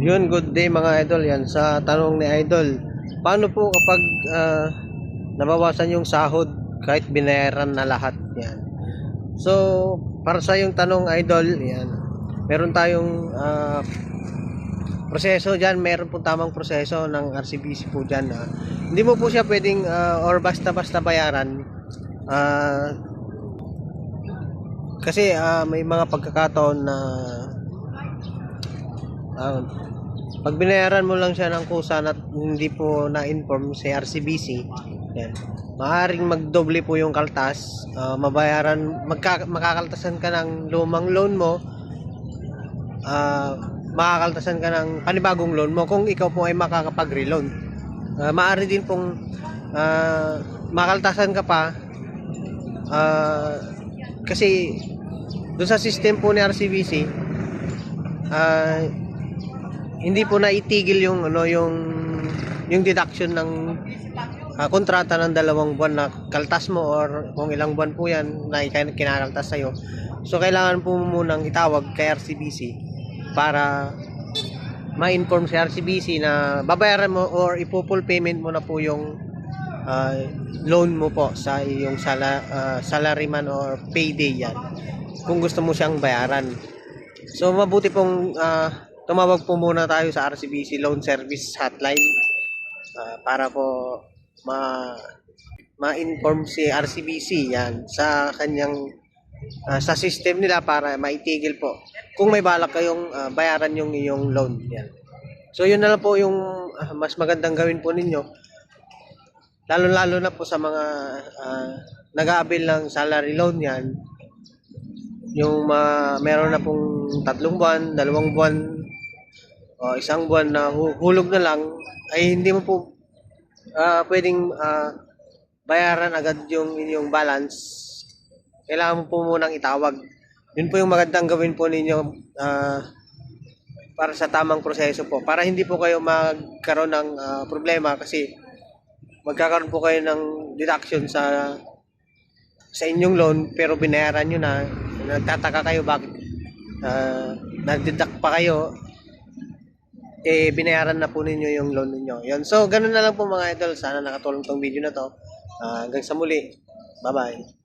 Yun, good day mga idol. Yan, sa tanong ni idol, paano po kapag ah, nabawasan yung sahod kahit binayaran na lahat? Yan. So, para sa yung tanong idol, yan, meron tayong ah, proseso dyan, meron po tamang proseso ng RCBC po dyan. ah. hindi mo po siya pwedeng ah, or basta-basta bayaran. Ah, kasi ah, may mga pagkakataon na ah, pag binayaran mo lang siya ng kusa at hindi po na-inform si RCBC, yan, maaaring magdoble po yung kaltas, ah, mabayaran, magka, makakaltasan ka ng lumang loan mo, ah, makakaltasan ka ng panibagong loan mo kung ikaw po ay makakapag-reloan. Uh, maaari din pong ah, makaltasan ka pa. Ah, kasi doon sa system po ni RCBC ah, hindi po naitigil yung ano yung yung deduction ng ah, kontrata ng dalawang buwan na kaltas mo or kung ilang buwan po yan na kinakaltas sa'yo. So kailangan po munang itawag kay RCBC para ma-inform si RCBC na babayaran mo or ipo-full payment mo na po yung ah, loan mo po sa iyong sala, ah, salaryman or payday yan kung gusto mo siyang bayaran. So mabuti pong ah, tumawag po muna tayo sa RCBC Loan Service Hotline ah, para po ma ma-inform si RCBC yan sa kanyang ah, sa system nila para maitigil po. Kung may balak kayong ah, bayaran yung iyong loan yan. So yun na lang po yung ah, mas magandang gawin po ninyo. Lalo-lalo na po sa mga ah, nag-aabil ng salary loan yan. Yung ma meron na pong tatlong buwan, dalawang buwan o isang buwan na hu- hulog na lang ay hindi mo po ah, pwedeng ah, bayaran agad yung inyong balance. Kailangan mo po munang itawag. Yun po yung magandang gawin po ninyo ah, para sa tamang proseso po. Para hindi po kayo magkaroon ng ah, problema kasi magkakaroon po kayo ng deduction sa sa inyong loan pero binayaran nyo na nagtataka kayo bakit uh, nagdeduct pa kayo eh binayaran na po ninyo yung loan ninyo. Yun. So ganun na lang po mga idol. Sana nakatulong tong video na to. Ah, hanggang sa muli. Bye bye